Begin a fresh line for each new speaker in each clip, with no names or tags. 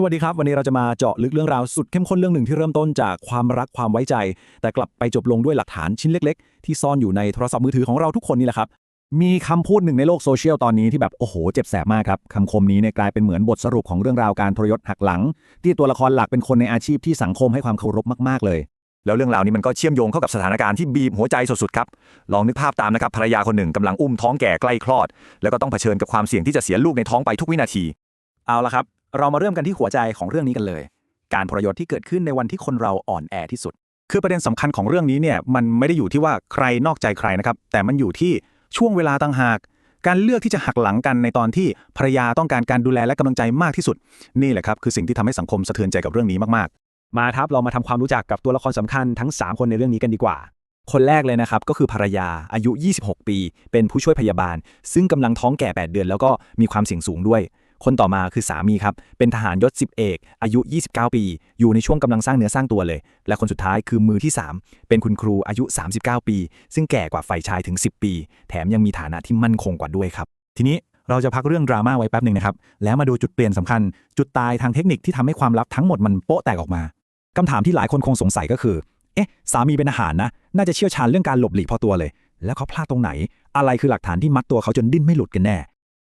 สวัสดีครับ วันนี้เราจะมาเจาะลึกเรื่องราวสุดเข้มข้นเรื่องหนึ่งที่เริ่มต้นจากความรักความไว้ใจ แต่กลับไปจบลงด้วยหลักฐานชิ้นเล็ก ๆ ที่ซ่อนอยู่ในโทรศัพท์มือถือของเราทุกคนนี่แหละครับ มีคำพูดหนึ่งในโลกโซเชียลตอนนี้ที่แบบโอ้โหเจ็บแสบมากครับคำคมนี้เนี่ยกลายเป็นเหมือนบทสรุปของเรื่องราวการทรยศหักหลัง ที่ตัวละครหลักเป็นคนในอาชีพที่สังคมให้ความเคารพมากๆเลย
แล้วเรื่องราวนี้มันก็เชื่อมโยงเข้ากับสถานการณ์ที่บีบหัวใจสุดๆครับลองนึกภาพตามนะครับภรรยาคนหนึ่งกำลังอุ้มท้องแก่ใกล้คลอด แล้วก็ต้องเผชิญกับความเสี่ยงที่จะเสียลูกในท้องไปทุกวินาที
เอาละครับ เรามาเริ่มกันที่หัวใจของเรื่องนี้กันเลย การพรยศที่เกิดขึ้นในวันที่คนเราอ่อนแอที่สุด
คือประเด็นสำคัญของเรื่องนี้เนี่ยมันไม่ได้อยู่ที่ว่าใครนอกใจใครนะครับ แต่มันอยู่ที่ช่วงเวลาต่างหาก การเลือกที่จะหักหลังกันในตอนที่ภรรยาต้องการการดูแลและกำลังใจมากที่สุด นี่แหละครับคือสิ่งที่ทำให้สังคมสะเทือนใจกับเรื่องนี้มาก
มาครับเรามาทำความรู้จักกับตัวละครสำคัญทั้ง 3 คนในเรื่องนี้กันดีกว่าคนแรกเลยนะครับ ก็คือภรรยาอายุ 26 ปี เป็นผู้ช่วยพยาบาล ซึ่งกำลังท้องแก่ 8 เดือน แล้วก็มีความเสี่ยงสูงด้วย คนต่อมาคือสามีครับ เป็นทหารยศ10เอก อายุ 29 ปี อยู่ในช่วงกำลังสร้างเนื้อสร้างตัวเลย และคนสุดท้ายคือมือที่ 3 เป็นคุณครูอายุ 39 ปี ซึ่งแก่กว่าฝ่ายชายถึง 10 ปี แถมยังมีฐานะที่มั่นคงกว่าด้วยครับ
ทีนี้เราจะพักเรื่องดราม่าไว้แป๊บหนึ่งนะครับ แล้วมาดูจุดเปลี่ยนสำคัญ จุดตายทางเทคนิคที่ทำให้ความลับทั้งหมดมันโป๊ะแตกออกมา
คำถามที่หลายคนคงสงสัยก็คือ เอ๊ะ สามีเป็นทหารนะ น่าจะเชี่ยวชาญเรื่องการหลบหลีกพอตัวเลย แล้วเขาพลาดตรงไหน อะไรคือหลักฐานที่มัดตัวเขาจนดิ้นไม่หลุดกันแน่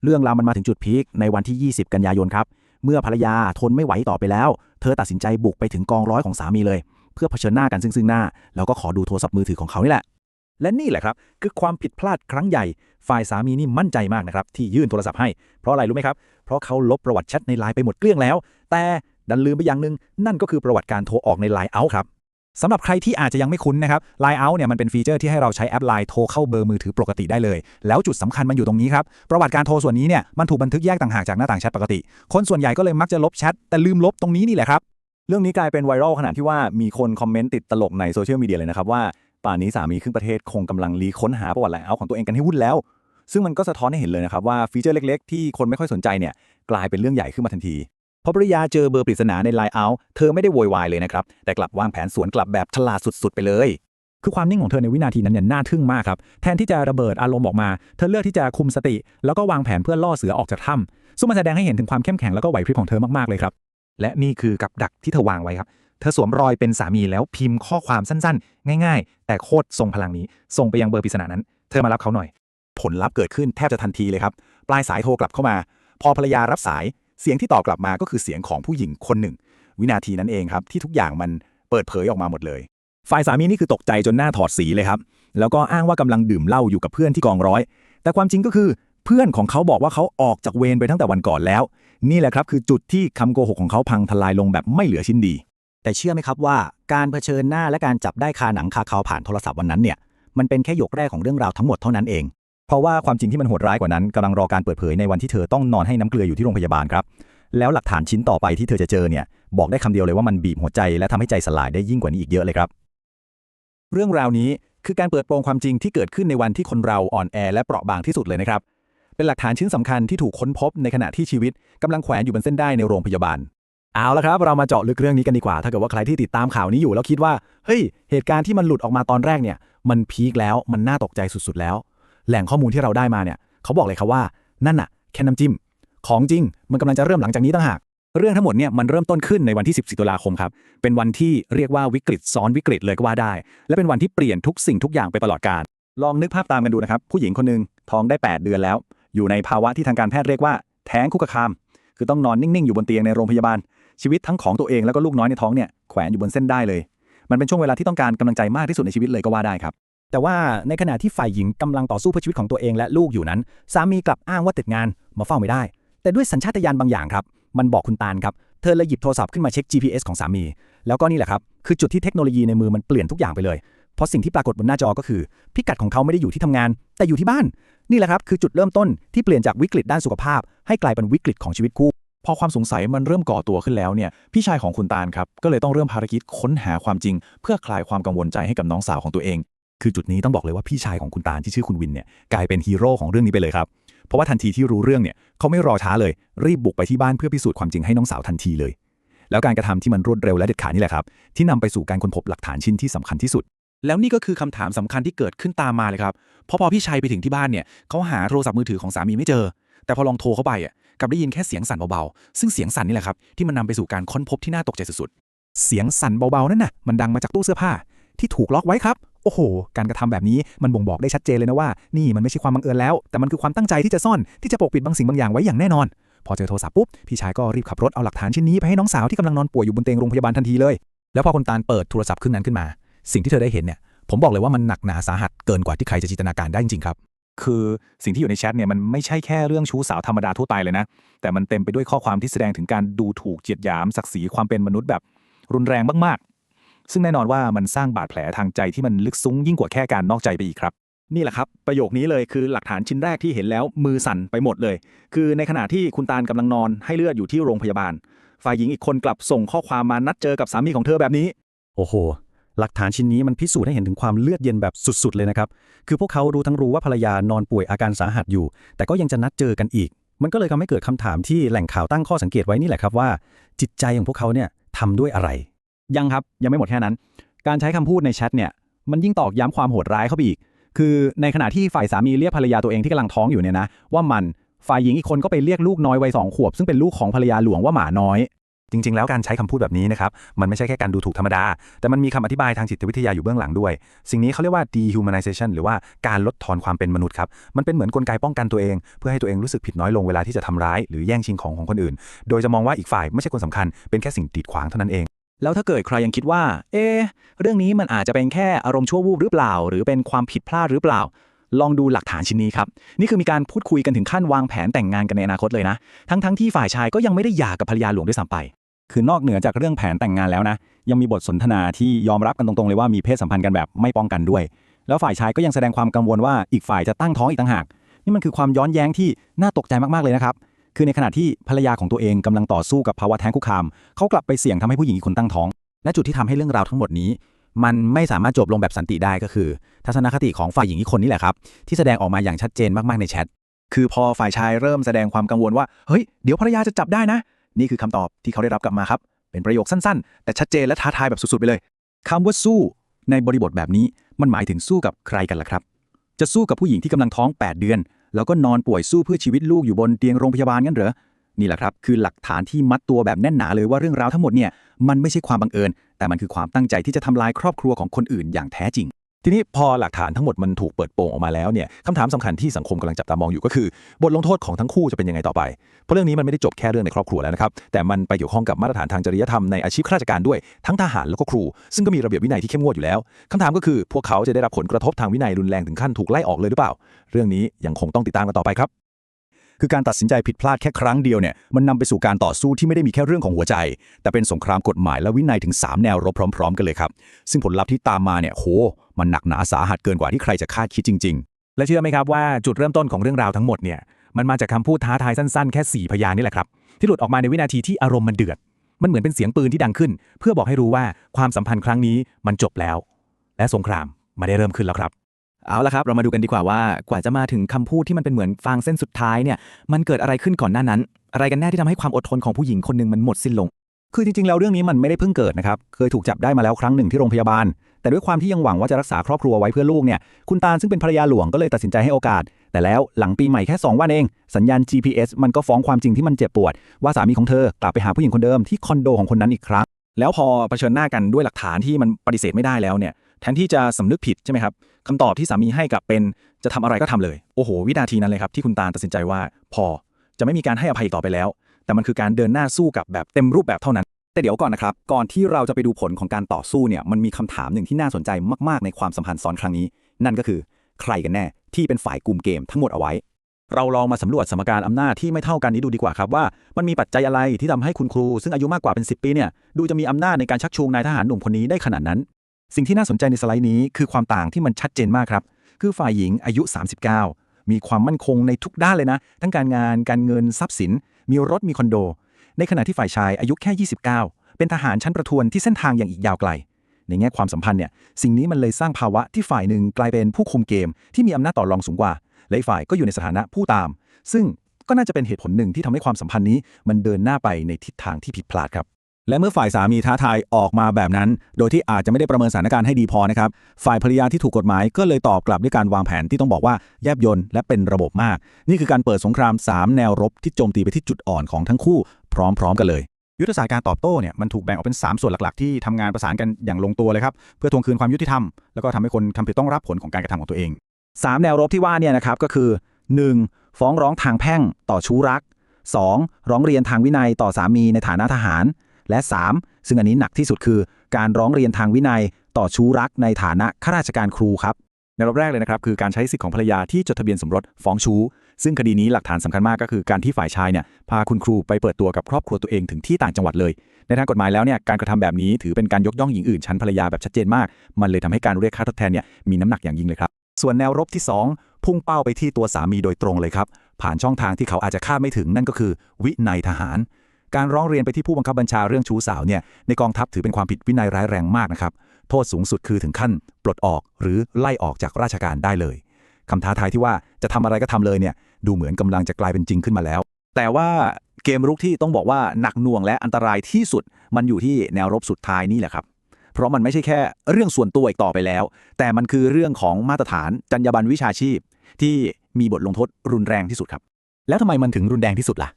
เรื่องราวมันมาถึงจุดพีคในวันที่ 20 กันยายนครับ เมื่อภรรยาทนไม่ไหวต่อไปแล้ว เธอตัดสินใจบุกไปถึงกองร้อยของสามีเลย เพื่อเผชิญหน้ากันซึ่งซึ่งหน้า แล้วก็ขอดูโทรศัพท์มือถือของเขานี่แหละ และนี่แหละครับ คือความผิดพลาดครั้งใหญ่ ฝ่ายสามีนี่มั่นใจมากนะครับ ที่ยื่นโทรศัพท์ให้ เพราะอะไรรู้ไหมครับ เพราะเขาลบประวัติแชทในไลน์ไปหมดเกลี้ยงแล้ว แต่ดันลืมไปอย่างหนึ่งนั่นก็คือประวัติการโทรออกในไลน์เอาครับ สำหรับใครที่อาจจะยังไม่คุ้นนะครับ Line Out เนี่ยมันเป็นฟีเจอร์ที่ให้เราใช้แอป Line โทรเข้าเบอร์มือถือปกติได้เลย แล้วจุดสำคัญมันอยู่ตรงนี้ครับ ประวัติการโทรส่วนนี้เนี่ยมันถูกบันทึกแยกต่างหากจากหน้าต่างแชทปกติ คนส่วนใหญ่ก็เลยมักจะลบแชทแต่ลืมลบตรงนี้นี่แหละครับ
เรื่องนี้กลายเป็นไวรัลขนาดที่ว่ามีคนคอมเมนต์ติดตลกในโซเชียลมีเดียเลยนะครับว่าป่านนี้สามีครึ่งประเทศคงกำลังรีค้นหาประวัติไลน์เอาของตัวเองกันให้วุ่นแล้ว ซึ่งมันก็สะท้อนให้เห็นเลยนะครับว่าฟีเจอร์เล็ก ๆ ที่คนไม่ค่อยสนใจเนี่ยกลายเป็นเรื่องใหญ่ขึ้นมาทันที
พอภรรยาเจอเบอร์ปริศนาใน Line Out เธอไม่ได้โวยวายเลยนะครับ แต่กลับวางแผนสวนกลับแบบฉลาดสุดๆ ไปเลย คือความนิ่งของเธอในวินาทีนั้นเนี่ยน่าทึ่งมากครับ แทนที่จะระเบิดอารมณ์ออกมา เธอเลือกที่จะคุมสติ แล้วก็วางแผนเพื่อล่อเสือออกจากถ้ำซึ่งมันแสดงให้เห็นถึงความเข้มแข็งแล้วก็ไหวพริบของเธอมากๆเลยครับ
และนี่คือกับดักที่เธอวางไว้ครับ เธอสวมรอยเป็นสามีแล้วพิมพ์ข้อความสั้นๆ ง่าย ๆ แต่โคตรทรงพลังนี้ ส่งไปยังเบอร์ปริศนานั้น เธอมารับเขาหน่อย
ผลลัพธ์เกิดขึ้นแทบจะทันทีเลยครับ ปลายสายโทรกลับเข้ามา พอภรรยารับสาย เสียงที่ตอบกลับมาก็คือเสียงของผู้หญิงคนหนึ่ง วินาทีนั้นเองครับที่ทุกอย่างมันเปิดเผยออกมาหมดเลย ฝ่ายสามีนี่คือตกใจจนหน้าถอดสีเลยครับ แล้วก็อ้างว่ากำลังดื่มเหล้าอยู่กับเพื่อนที่กองร้อย แต่ความจริงก็คือเพื่อนของเขาบอกว่าเขาออกจากเวรไปตั้งแต่วันก่อนแล้ว นี่แหละครับคือจุดที่คำโกหกของเขาพังทลายลงแบบไม่เหลือชิ้นดี แต่เชื่อไหมครับว่าการเผชิญหน้าและการจับได้คาหนังคาเขาผ่านโทรศัพท์วันนั้นเนี่ยมันเป็นแค่หยกแรกของเรื่องราวทั้งหมดเท่านั้นเอง เพราะว่าความจริงที่มันโหดร้ายกว่านั้นกำลังรอการเปิดเผยในวันที่เธอต้องนอนให้น้ำเกลืออยู่ที่โรงพยาบาลครับ แล้วหลักฐานชิ้นต่อไปที่เธอจะเจอเนี่ยบอกได้คำเดียวเลยว่ามันบีบหัวใจและทำให้ใจสลายได้ยิ่งกว่านี้อีกเยอะเลยครับ เรื่องราวนี้คือการเปิดโปงความจริงที่เกิดขึ้นในวันที่คนเราอ่อนแอและเปราะบางที่สุดเลยนะครับ เป็นหลักฐานชิ้นสำคัญที่ถูกค้นพบในขณะที่ชีวิตกำลังแขวนอยู่บนเส้นได้ในโรงพยาบาล เอาละครับ เรามาเจาะลึกเรื่องนี้กันดีกว่า ถ้าเกิดว่าใครที่ติดตามข่าวนี้อยู่แล้วคิดว่า เฮ้ย เหตุการณ์ที่มันหลุดออกมาตอนแรกเนี่ย มันพีคแล้ว มันน่าตกใจสุดๆแล้ว แหล่งข้อมูลที่เราได้มาเนี่ยเขาบอกเลยครับว่านั่นน่ะ แค่น้ำจิ้ม ของจริง มันกำลังจะเริ่มหลังจากนี้ต่างหาก เรื่องทั้งหมดเนี่ยมันเริ่มต้นขึ้นในวันที่ 14 ตุลาคมครับ เป็นวันที่เรียกว่าวิกฤตซ้อนวิกฤตเลยก็ว่าได้ และเป็นวันที่เปลี่ยนทุกสิ่งทุกอย่างไปตลอดกาลลองนึกภาพตามกันดูนะครับ ผู้หญิงคนหนึ่งท้องได้ 8 เดือนแล้ว อยู่ในภาวะที่ทางการแพทย์เรียกว่าแท้งคุกคาม คือต้องนอนนิ่งๆอยู่บนเตียงในโรงพยาบาล ชีวิตทั้งของตัวเองแล้วก็ลูกน้อยในท้องเนี่ยแขวนอยู่บนเส้นได้เลย มันเป็นช่วงเวลาที่ต้องการกำลังใจมากที่สุดในชีวิตเลยก็ว่าได้ครับ แต่ว่าในขณะที่ฝ่ายหญิงกำลังต่อสู้เพื่อชีวิตของตัวเองและลูกอยู่นั้น สามีกลับอ้างว่าติดงานมาเฝ้าไม่ได้ แต่ด้วยสัญชาตญาณบางอย่างครับ มันบอกคุณตาลครับ เธอเลยหยิบโทรศัพท์ขึ้นมาเช็ค GPS ของสามี แล้วก็นี่แหละครับ คือจุดที่เทคโนโลยีในมือมันเปลี่ยนทุกอย่างไปเลย เพราะสิ่งที่ปรากฏบนหน้าจอก็คือ พิกัดของเขาไม่ได้อยู่ที่ทำงาน แต่อยู่ที่บ้าน นี่แหละครับคือจุดเริ่มต้นที่เปลี่ยนจากวิกฤตด้านสุขภาพ ให้กลายเป็นวิกฤตของชีวิตคู่
พอความสงสัยมันเริ่มก่อตัวขึ้นแล้วเนี่ยพี่ชายของคุณตาลครับก็เลยต้องเริ่มภารกิจค้นหาความจริง เพื่อคลายความกังวลใจให้กับน้องสาวของตัวเอง
คือจุดนี้ต้องบอกเลยว่าพี่ชายของคุณตาลที่ชื่อคุณวินเนี่ยกลายเป็นฮีโร่ของเรื่องนี้ไปเลยครับ เพราะว่าทันทีที่รู้เรื่องเนี่ยเขาไม่รอช้าเลย รีบบุกไปที่บ้านเพื่อพิสูจน์ความจริงให้น้องสาวทันทีเลย แล้วการกระทำที่มันรวดเร็วและเด็ดขาดนี่แหละครับที่นำไปสู่การค้นพบหลักฐานชิ้นที่สำคัญที่สุด
แล้วนี่ก็คือคำถามสำคัญที่เกิดขึ้นตามมาเลยครับเพราะพอพี่ชัยไปถึงที่บ้านเนี่ยเขาหาโทรศัพท์มือถือของสามีไม่เจอ แต่พอลองโทรเข้าไปอะกลับได้ยินแค่เสียงสั่นเบาๆ ซึ่งเสียงสั่นนี่แหละครับที่มันนำไปสู่การค้นพบที่น่าตกใจสุดๆ เสียงสั่นเบาๆนั่นน่ะมันดังมาจากตู้เสื้อผ้าที่ถูกล็อกไว้ครับ โอ้โห การกระทำแบบนี้มันบ่งบอกได้ชัดเจนเลยนะว่า นี่มันไม่ใช่ความบังเอิญแล้ว แต่มันคือความตั้งใจที่จะซ่อน ที่จะปกปิดบางสิ่งบางอย่างไว้อย่างแน่นอน พอเจอโทรศัพท์ปุ๊บ พี่ชายก็รีบขับรถเอาหลักฐานชิ้นนี้ไปให้น้องสาวที่กำลังนอนป่วยอยู่บนเตียงโรงพยาบาลทันทีเลย แล้วพอคุณตาลเปิดโทรศัพท์ขึ้นนั้นขึ้นมา สิ่งที่เธอได้เห็นเนี่ย ผมบอกเลยว่ามันหนักหนาสาหัสเกินกว่าที่ใครจะจินตนาการได้จริงๆครับ
คือสิ่งที่อยู่ในแชทเนี่ยมันไม่ใช่แค่เรื่องชู้สาวธรรมดาทั่วไปเลยนะ แต่มันเต็มไปด้วยข้อความที่แสดงถึงการดูถูกเจียดหยามศักดิ์ศรีความเป็นมนุษย์แบบ รุนแรงมากๆ ซึ่งแน่นอนว่ามันสร้างบาดแผลทางใจที่มันลึกซึ้งยิ่งกว่าแค่การนอกใจไปอีกครับ นี่แหละครับ ประโยคนี้เลยคือหลักฐานชิ้นแรกที่เห็นแล้วมือสั่นไปหมดเลย คือในขณะที่คุณตาลกำลังนอนให้เลือดอยู่ที่โรงพยาบาล ฝ่ายหญิงอีกคนกลับส่งข้อความมานัดเจอกับสามีของเธอแบบนี้
โอ้โห หลักฐานชิ้นนี้มันพิสูจน์ให้เห็นถึงความเลือดเย็นแบบสุด ๆ เลยนะครับ คือพวกเขารู้ทั้งรู้ว่าภรรยานอนป่วยอาการสาหัสอยู่ แต่ก็ยังจะนัดเจอกันอีก มันก็เลยทำให้เกิดคำถามที่แหล่งข่าวตั้งข้อสังเกตไว้นี่แหละครับว่า จิตใจของพวกเขาเนี่ยทำด้วยอะไร
ยังครับยังไม่หมดแค่นั้น การใช้คำพูดในแชทเนี่ยมันยิ่งตอกย้ำความโหดร้ายเข้าไปอีก คือในขณะที่ฝ่ายสามีเรียกภรรยาตัวเองที่กำลังท้องอยู่เนี่ยนะว่ามันฝ่ายหญิงอีกคนก็ไปเรียกลูกน้อยวัยสองขวบ ซึ่งเป็นลูกของภรรยาหลวงว่าหมาน้อย
จริง ๆ แล้วการใช้คำพูดแบบนี้นะครับ มันไม่ใช่แค่การดูถูกธรรมดา แต่มันมีคำอธิบายทางจิตวิทยาอยู่เบื้องหลังด้วย สิ่งนี้เขาเรียกว่า dehumanization หรือว่าการลดทอนความเป็นมนุษย์ครับ มันเป็นเหมือนกลไกป้องกันตัวเอง เพื่อให้ตัวเองรู้สึกผิดน้อยลงเวลาที่จะทำร้าย หรือแย่งชิงของของคนอื่น โดยจะมองว่าอีกฝ่ายไม่ใช่คนสำคัญ เป็นแค่สิ่งกีดขวางเท่านั้นเอง
แล้วถ้าเกิดใครยังคิดว่า เอ๊ะเรื่องนี้มันอาจจะเป็นแค่อารมณ์ชั่ววูบหรือเปล่า หรือเป็นความผิดพลาดหรือเปล่า ลองดูหลักฐานชิ้นนี้ครับ นี่คือมีการพูดคุยกันถึงขั้นวางแผนแต่งงานกันในอนาคตเลยนะ ทั้งๆที่ฝ่ายชายก็ยังไม่ได้หย่ากับภรรยาหลวงด้วยซ้ำไป
คือนอกเหนือจากเรื่องแผนแต่งงานแล้วนะ ยังมีบทสนทนาที่ยอมรับกันตรงๆเลยว่ามีเพศสัมพันธ์กันแบบไม่ป้องกันด้วย แล้วฝ่ายชายก็ยังแสดงความกังวลว่าอีกฝ่ายจะตั้งท้องอีกต่างหาก นี่มันคือความย้อนแย้งที่น่าตกใจมากๆเลยนะครับ คือในขณะที่ภรรยาของตัวเองกำลังต่อสู้กับภาวะแท้งคุกคาม เขากลับไปเสี่ยงทำให้ผู้หญิงอีกคนตั้งท้อง
และจุดที่ทำให้เรื่องราวทั้งหมดนี้ มันไม่สามารถจบลงแบบสันติได้ก็คือ ทัศนคติของฝ่ายหญิงอีกคนนี่แหละครับที่แสดงออกมาอย่างชัดเจนมากๆในแชท
คือพอฝ่ายชายเริ่มแสดงความกังวลว่าเฮ้ยเดี๋ยวภรรยาจะจับได้นะ นี่คือคำตอบที่เขาได้รับกลับมาครับ เป็นประโยคสั้นๆ แต่ชัดเจนและท้าทายแบบสุดๆไปเลยคำว่าสู้ ในบริบทแบบนี้มันหมายถึงสู้กับใครกันล่ะครับ จะสู้กับผู้หญิงที่กำลังท้อง 8 เดือน แล้วก็นอนป่วยสู้เพื่อชีวิตลูกอยู่บนเตียงโรงพยาบาลงั้นเหรอ นี่แหละครับ คือหลักฐานที่มัดตัวแบบแน่นหนาเลยว่าเรื่องราวทั้งหมดเนี่ยมันไม่ใช่ความบังเอิญ แต่มันคือความตั้งใจที่จะทำลายครอบครัวของคนอื่นอย่างแท้จริง
ทีนี้พอหลักฐานทั้งหมดมันถูกเปิดโปงออกมาแล้วเนี่ยคำถามสำคัญที่สังคมกำลังจับตามองอยู่ก็คือ บทลงโทษของทั้งคู่จะเป็นยังไงต่อไป เพราะเรื่องนี้มันไม่ได้จบแค่เรื่องในครอบครัวแล้วนะครับ แต่มันไปเกี่ยวข้องกับมาตรฐานทางจริยธรรมในอาชีพข้าราชการด้วยทั้งทหารแล้วก็ครู ซึ่งก็มีระเบียบวินัยที่เข้มงวดอยู่แล้วคำถามก็คือ พวกเขาจะได้รับผลกระทบทางวินัยรุนแรงถึงขั้นถูกไล่ออกเลยหรือเปล่า เรื่องนี้ยังคงต้องติดตามกันต่อไปครับ
คือการตัดสินใจผิดพลาดแค่ครั้งเดียวเนี่ยมันนำไปสู่การต่อสู้ที่ไม่ได้มีแค่เรื่องของหัวใจ แต่เป็นสงครามกฎหมายและวินัยถึง 3 แนวรบพร้อม ๆ กันเลยครับ ซึ่งผลลัพธ์ที่ตามมาเนี่ยโห มันหนักหนาสาหัสเกินกว่าที่ใครจะคาดคิดจริง ๆ
และเชื่อไหมครับว่าจุดเริ่มต้นของเรื่องราวทั้งหมดเนี่ยมันมาจากคำพูดท้าทายสั้นๆ แค่ 4 พยางนี่แหละครับที่หลุดออกมาในวินาทีที่อารมณ์มันเดือด มันเหมือนเป็นเสียงปืนที่ดังขึ้น เพื่อบอกให้รู้ว่าความสัมพันธ์ครั้งนี้มันจบแล้ว และสงครามไม่ได้เริ่มขึ้นแล้วครับ
เอาละครับเรามาดูกันดีกว่าว่ากว่าจะมาถึงคำพูดที่มันเป็นเหมือนฟางเส้นสุดท้ายเนี่ยมันเกิดอะไรขึ้นก่อนหน้านั้น อะไรกันแน่ที่ทำให้ความอดทนของผู้หญิงคนหนึ่งมันหมดสิ้นลง
คือจริงๆ แล้วเรื่องนี้มันไม่ได้เพิ่งเกิดนะครับ เคยถูกจับได้มาแล้วครั้งหนึ่งที่โรงพยาบาล แต่ด้วยความที่ยังหวังว่าจะรักษาครอบครัวไว้เพื่อลูกเนี่ยคุณตาลซึ่งเป็นภรรยาหลวงก็เลยตัดสินใจให้โอกาส แต่แล้วหลังปีใหม่แค่ 2 วันเอง สัญญาณ GPS มันก็ฟ้องความจริงที่มันเจ็บปวด ว่าสามีของเธอกลับไปหาผู้หญิงคนเดิมที่คอนโดของคนนั้นอีกครั้ง
แล้วพอเผชิญหน้ากันด้วยหลักฐานที่มันปฏิเสธไม่ได้แล้วเนี่ย แทนที่จะสำนึกผิดใช่ไหมครับคำตอบที่สามีให้กับเป็นจะทำอะไรก็ทำเลย โอ้โห วินาทีนั้นเลยครับที่คุณตาลตัดสินใจว่า พอจะไม่มีการให้อภัยต่อไปแล้ว แต่มันคือการเดินหน้าสู้กับแบบเต็มรูปแบบเท่านั้น
แต่เดี๋ยวก่อนนะครับ ก่อนที่เราจะไปดูผลของการต่อสู้เนี่ยมันมีคำถามหนึ่งที่น่าสนใจมากๆ ในความสัมพันธ์ซ้อนครั้งนี้ นั่นก็คือใครกันแน่ที่เป็นฝ่ายกลุ่มเกมทั้งหมดเอาไว้ เราลองมาสำรวจสมการอำนาจที่ไม่เท่ากันนี้ดูดีกว่าครับว่ามันมีปัจจัยอะไรที่ทำให้คุณครู ซึ่งอายุมากกว่าเป็น 10 ปีเนี่ยดูจะมีอำนาจในการชักชูงนายทหารหนุ่มคนนี้ได้ขนาดนั้น สิ่งที่น่าสนใจในสไลด์นี้คือความต่างที่มันชัดเจนมากครับ คือฝ่ายหญิงอายุ 39 มีความมั่นคงในทุกด้านเลยนะ ทั้งการงาน การเงิน ทรัพย์สิน มีรถ มีคอนโด ในขณะที่ฝ่ายชายอายุแค่ 29 เป็นทหารชั้นประทวนที่เส้นทางอย่างอีกยาวไกล ในแง่ความสัมพันธ์เนี่ย สิ่งนี้มันเลยสร้างภาวะที่ฝ่ายหนึ่งกลายเป็นผู้คุมเกม ที่มีอำนาจต่อรองสูงกว่า และอีกฝ่ายก็อยู่ในสถานะผู้ตาม ซึ่งก็น่าจะเป็นเหตุผลหนึ่งที่ทำให้ความสัมพันธ์นี้ มันเดินหน้าไปในทิศทางที่ผิดพลาดครับ และเมื่อฝ่ายสามีท้าทายออกมาแบบนั้น โดยที่อาจจะไม่ได้ประเมินสถานการณ์ให้ดีพอนะครับ ฝ่ายภรรยาที่ถูกกฎหมายก็เลยตอบกลับด้วยการวางแผนที่ต้องบอกว่าแยบยลและเป็นระบบมาก นี่คือการเปิดสงคราม 3 แนวรบที่โจมตีไปที่จุดอ่อนของทั้งคู่ พร้อมๆ กันเลย
ยุทธศาสตร์การตอบโต้เนี่ยมันถูกแบ่งออกเป็น 3 ส่วนหลักๆ ที่ทำงานประสานกันอย่างลงตัวเลยครับเพื่อทวงคืนความยุติธรรมแล้วก็ทำให้คนทำผิดต้องรับผลของการกระทำของตัวเอง
3 แนวรบที่ว่าเนี่ยนะครับก็คือ 1. ฟ้องร้องทางแพ่งต่อชู้รัก 2. ร้องเรียนทางวินัยต่อสามีในฐานะทหาร และ 3. ซึ่งอันนี้หนักที่สุดคือ การร้องเรียนทางวินัยต่อชู้รักในฐานะข้าราชการครูครับ
ในรอบแรกเลยนะครับคือการใช้สิทธิ์ของภรรยาที่จดทะเบียนสมรสฟ้องชู้ ซึ่งคดีนี้หลักฐานสำคัญมากก็คือการที่ฝ่ายชายเนี่ยพาคุณครูไปเปิดตัวกับครอบครัวตัวเองถึงที่ต่างจังหวัดเลย ในทางกฎหมายแล้วเนี่ยการกระทำแบบนี้ถือเป็นการยกย่องหญิงอื่นชั้นภรรยาแบบชัดเจนมาก มันเลยทำให้การเรียกค่าทดแทนเนี่ยมีน้ำหนักอย่างยิ่งเลยครับ
ส่วนแนวรบที่ 2 พุ่งเป้าไปที่ตัวสามีโดยตรงเลยครับผ่านช่องทางที่เขาอาจจะคาดไม่ถึงนั่นก็คือ วินัยทหาร การร้องเรียนไปที่ผู้บังคับบัญชาเรื่องชู้สาวเนี่ยในกองทัพถือเป็นความผิดวินัยร้ายแรงมากนะครับโทษสูงสุดคือถึงขั้น ปลดออกหรือไล่ออกจากราชการได้เลยคำท้าทายที่ว่าจะทำอะไรก็ทำเลยเนี่ยดูเหมือนกำลังจะกลายเป็นจริงขึ้นมาแล้ว แต่ว่าเกมรุกที่ต้องบอกว่าหนักหน่วงและอันตรายที่สุด มันอยู่ที่แนวรบสุดท้ายนี่แหละครับ เพราะมันไม่ใช่แค่เรื่องส่วนตัวอีกต่อไปแล้ว แต่มันคือเรื่องของมาตรฐานจรรยาบรรณวิชาชีพ ที่มีบทลงโทษรุนแรงที่สุดครับ
แล้วทำไมมันถึงรุนแรงที่สุดล่ะ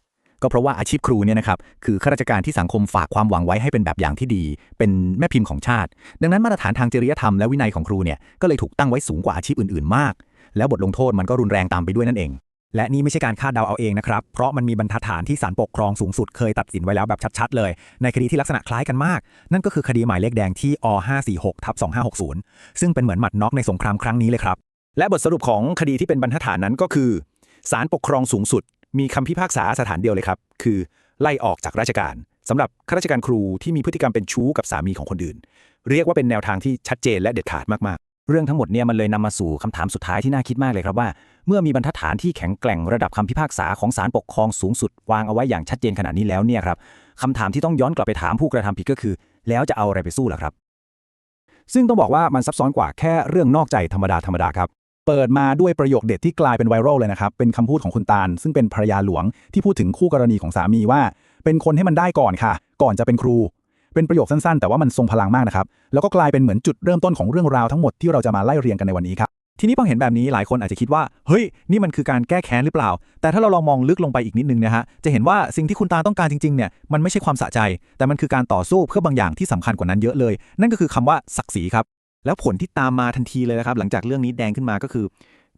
ก็เพราะว่าอาชีพครูเนี่ยนะครับคือข้าราชการที่สังคมฝากความหวังไว้ให้เป็นแบบอย่างที่ดี เป็นแม่พิมพ์ของชาติ ดังนั้นมาตรฐานทางจริยธรรมและวินัยของครูเนี่ยก็เลยถูกตั้งไว้สูงกว่าอาชีพอื่นๆ มาก แล้วบทลงโทษมันก็รุนแรงตามไปด้วยนั่นเอง และนี่ไม่ใช่การคาดเดาเอาเองนะครับ เพราะมันมีบรรทัดฐานที่ศาลปกครองสูงสุดเคยตัดสินไว้แล้วแบบชัดๆ เลย ในคดีที่ลักษณะคล้ายกันมาก นั่นก็คือคดีหมายเลขแดงที่อ546ทับ2560 ซึ่งเป็นเหมือนหมัดน็อกในสงครามครั้งนี้เลยครับ
และบทสรุปของคดีที่เป็นบรรทัดฐานนั้นก็คือศาลปกครองสูงสุด มีคำพิพากษาสถานเดียวเลยครับ คือไล่ออกจากราชการสำหรับข้าราชการครูที่มีพฤติกรรมเป็นชู้กับสามีของคนอื่น เรียกว่าเป็นแนวทางที่ชัดเจนและเด็ดขาดมากๆ
เรื่องทั้งหมดเนี่ยมันเลยนำมาสู่คำถามสุดท้ายที่น่าคิดมากเลยครับว่า เมื่อมีบรรทัดฐานที่แข็งแกร่งระดับคำพิพากษาของศาลปกครองสูงสุด วางเอาไว้อย่างชัดเจนขนาดนี้แล้วเนี่ยครับคำถามที่ต้องย้อนกลับไปถามผู้กระทำผิดก็คือ แล้วจะเอาอะไรไปสู้ล่ะครับ
ซึ่งต้องบอกว่ามันซับซ้อนกว่าแค่เรื่องนอกใจธรรมดาธรรมดาครับ เปิดมาด้วยประโยคเด็ดที่กลายเป็นไวรัลเลยนะครับ เป็นคำพูดของคุณตาล ซึ่งเป็นภรรยาหลวงที่พูดถึงคู่กรณีของสามีว่า เป็นคนให้มันได้ก่อนค่ะ ก่อนจะเป็นครู เป็นประโยคสั้นๆ แต่ว่ามันทรงพลังมากนะครับ แล้วก็กลายเป็นเหมือนจุดเริ่มต้นของเรื่องราวทั้งหมดที่เราจะมาไล่เรียงกันในวันนี้ครับ
ทีนี้พอเห็นแบบนี้หลายคนอาจจะคิดว่า เฮ้ย นี่มันคือการแก้แค้นหรือเปล่า แต่ถ้าเราลองมองลึกลงไปอีกนิดนึงนะฮะ จะเห็นว่าสิ่งที่คุณตาต้องการจริงๆ เนี่ย มันไม่ใช่ความสะใจ แต่มันคือการต่อสู้เพื่อบางอย่างที่สำคัญกว่านั้นเยอะเลย นั่นก็คือคำว่าศักดิ์ศรีครับ แล้วผลที่ตามมาทันทีเลยนะครับ หลังจากเรื่องนี้แดงขึ้นมาก็คือ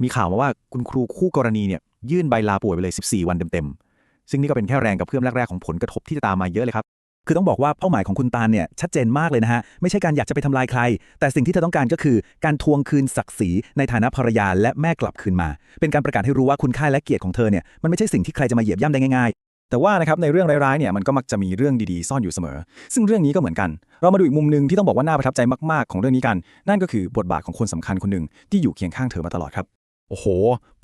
มีข่าวมาว่าคุณครูคู่กรณีเนี่ยยื่นใบลาป่วยไปเลย 14 วันเต็มๆ ซึ่งนี่ก็เป็นแค่แรงกับเพื่อมแรกๆของผลกระทบที่จะตามมาเยอะเลยครับ คือต้องบอกว่าเป้าหมายของคุณตาเนี่ยชัดเจนมากเลยนะฮะ ไม่ใช่การอยากจะไปทำลายใคร แต่สิ่งที่เธอต้องการก็คือ การทวงคืนศักดิ์ศรีในฐานะภรรยาและแม่กลับคืนมา เป็นการประกาศให้รู้ว่าคุณค่าและเกียรติของเธอเนี่ยมันไม่ใช่สิ่งที่ใครจะมาเหยียบย่ำได้ง่าย แต่ว่านะครับในเรื่องร้ายๆเนี่ยมันก็มักจะมีเรื่องดีๆซ่อนอยู่เสมอ ซึ่งเรื่องนี้ก็เหมือนกัน เรามาดูอีกมุมหนึ่งที่ต้องบอกว่าน่าประทับใจมากๆของเรื่องนี้กัน นั่นก็คือบทบาทของคนสำคัญคนหนึ่งที่อยู่เคียงข้างเธอมาตลอดครับโอ้โห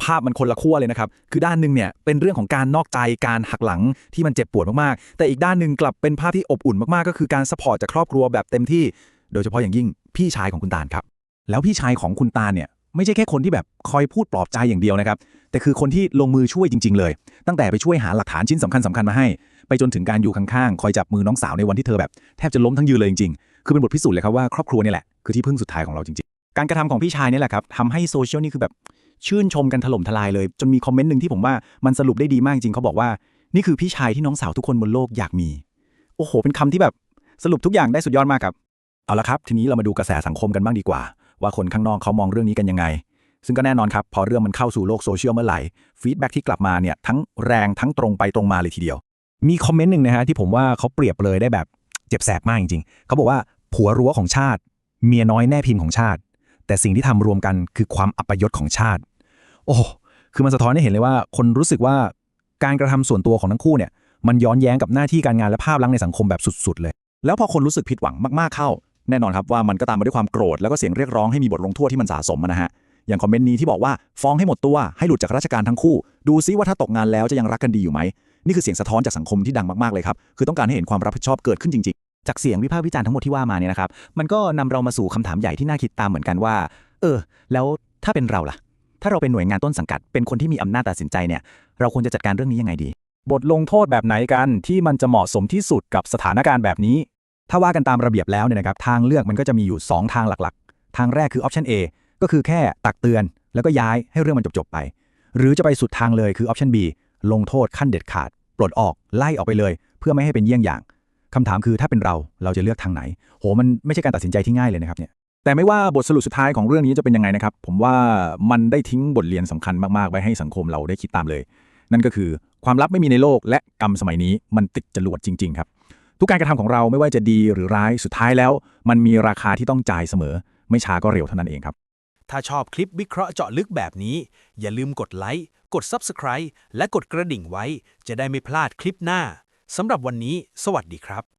ภาพมันคนละขั้วเลยนะครับ คือด้านหนึ่งเนี่ยเป็นเรื่องของการนอกใจ การหักหลังที่มันเจ็บปวดมากๆ แต่อีกด้านหนึ่งกลับเป็นภาพที่อบอุ่นมาก ๆ ก็คือการสปอร์ตจากครอบครัวแบบเต็มที่ โดยเฉพาะอย่างยิ่งพี่ชายของคุณตาลครับ แล้วพี่ชายของคุณตาลเนี่ย ไม่ใช่แค่คนที่แบบคอยพูดปลอบใจอย่างเดียวนะครับ แต่คือคนที่ลงมือช่วยจริง ๆ เลย ตั้งแต่ไปช่วยหาหลักฐานชิ้นสำคัญสำคัญมาให้ ไปจนถึงการอยู่ข้างๆ คอยจับมือน้องสาวในวันที่เธอแบบแทบจะล้มทั้งยืนเลยจริงๆ คือเป็นบทพิสูจน์เลยครับว่าครอบครัวนี่แหละคือที่พึ่งสุดท้ายของเราจริงๆ การกระทำของพี่ชายนี่แหละครับทำให้โซเชียลนี่คือแบบชื่นชมกันถล่มทลายเลย จนมีคอมเมนต์หนึ่งที่ผมว่ามันสรุปได้ดีมากจริงเขาบอกว่านี่คือพี่ชายที่น้องสาวทุกคนบนโลกอยากมี โอ้โห เป็นคำที่แบบสรุปทุกอย่างได้สุดยอดมากครับ เอาละครับ ทีนี้เรามาดูกระแสสังคมกันบ้างดีกว่า ว่าคนข้างนอกเขามองเรื่องนี้กันยังไง ซึ่งก็แน่นอนครับ พอเรื่องมันเข้าสู่โลกโซเชียลเมื่อไหร่ฟีดแบ็กที่กลับมาเนี่ยทั้งแรงทั้งตรงไปตรงมาเลยทีเดียว มีคอมเมนต์หนึ่งนะฮะที่ผมว่าเขาเปรียบเลยได้แบบเจ็บแสบมากจริงๆเขาบอกว่าผัวรั้วของชาติ เมียน้อยแน่พิมพ์ของชาติ แต่สิ่งที่ทำรวมกันคือความอัปยศของชาติ โอ้คือมันสะท้อนให้เห็นเลยว่า คนรู้สึกว่าการกระทำส่วนตัวของทั้งคู่เนี่ยมันย้อนแย้งกับหน้าที่การงานและภาพลักษณ์ในสังคมแบบสุด ๆ เลย แล้วพอคนรู้สึกผิดหวังมากๆเข้า แน่นอนครับว่ามันก็ตามมาด้วยความโกรธแล้วก็เสียงเรียกร้องให้มีบทลงโทษที่มันสะสมนะฮะอย่างคอมเมนต์นี้ที่บอกว่าฟ้องให้หมดตัวให้หลุดจากราชการทั้งคู่ ดูซิว่าถ้าตกงานแล้วจะยังรักกันดีอยู่ไหมนี่คือเสียงสะท้อนจากสังคมที่ดังมากๆเลยครับคือต้องการให้เห็นความรับผิดชอบเกิดขึ้นจริงๆ
จากเสียงวิพากษ์วิจารณ์ทั้งหมดที่ว่ามาเนี่ยนะครับมันก็นำเรามาสู่คำถามใหญ่ที่น่าคิดตามเหมือนกันว่า เออ แล้วถ้าเป็นเราล่ะ ถ้าเราเป็นหน่วยงานต้นสังกัด เป็นคนที่มีอำนาจตัดสินใจเนี่ย เราควรจะจัดการเรื่องนี้ยังไงดี
บทลงโทษแบบไหนกันที่มันจะเหมาะสมที่สุดกับสถานการณ์แบบนี้ ถ้าว่ากันตามระเบียบแล้วเนี่ยนะครับทางเลือกมันก็จะมีอยู่ 2 ทางหลักๆ ทางแรกคือ option A ก็คือแค่ตักเตือน แล้วก็ย้ายให้เรื่องมันจบๆไป หรือจะไปสุดทางเลยคือ option B ลงโทษขั้นเด็ดขาด ปลดออกไล่ออกไปเลย เพื่อไม่ให้เป็นเยี่ยงอย่างคำถามคือถ้าเป็นเราเราจะเลือกทางไหน โหมันไม่ใช่การตัดสินใจที่ง่ายเลยนะครับเนี่ย
แต่ไม่ว่าบทสรุปสุดท้ายของเรื่องนี้จะเป็นยังไงนะครับ ผมว่ามันได้ทิ้งบทเรียนสำคัญมากๆไว้ให้สังคมเราได้คิดตามเลย นั่นก็คือความลับไม่มีในโลกและกรรมสมัยนี้มันติดจรวดจริง ๆ ครับ ทุกการกระทำของเราไม่ว่าจะดีหรือร้ายสุดท้ายแล้ว มันมีราคาที่ต้องจ่ายเสมอ ไม่ช้าก็เร็วเท่านั้นเองครับ
ถ้าชอบคลิปวิเคราะห์เจาะลึกแบบนี้ อย่าลืมกดไลค์กด Subscribe และกดกระดิ่งไว้ จะได้ไม่พลาดคลิปหน้าสำหรับวันนี้ สวัสดีครับ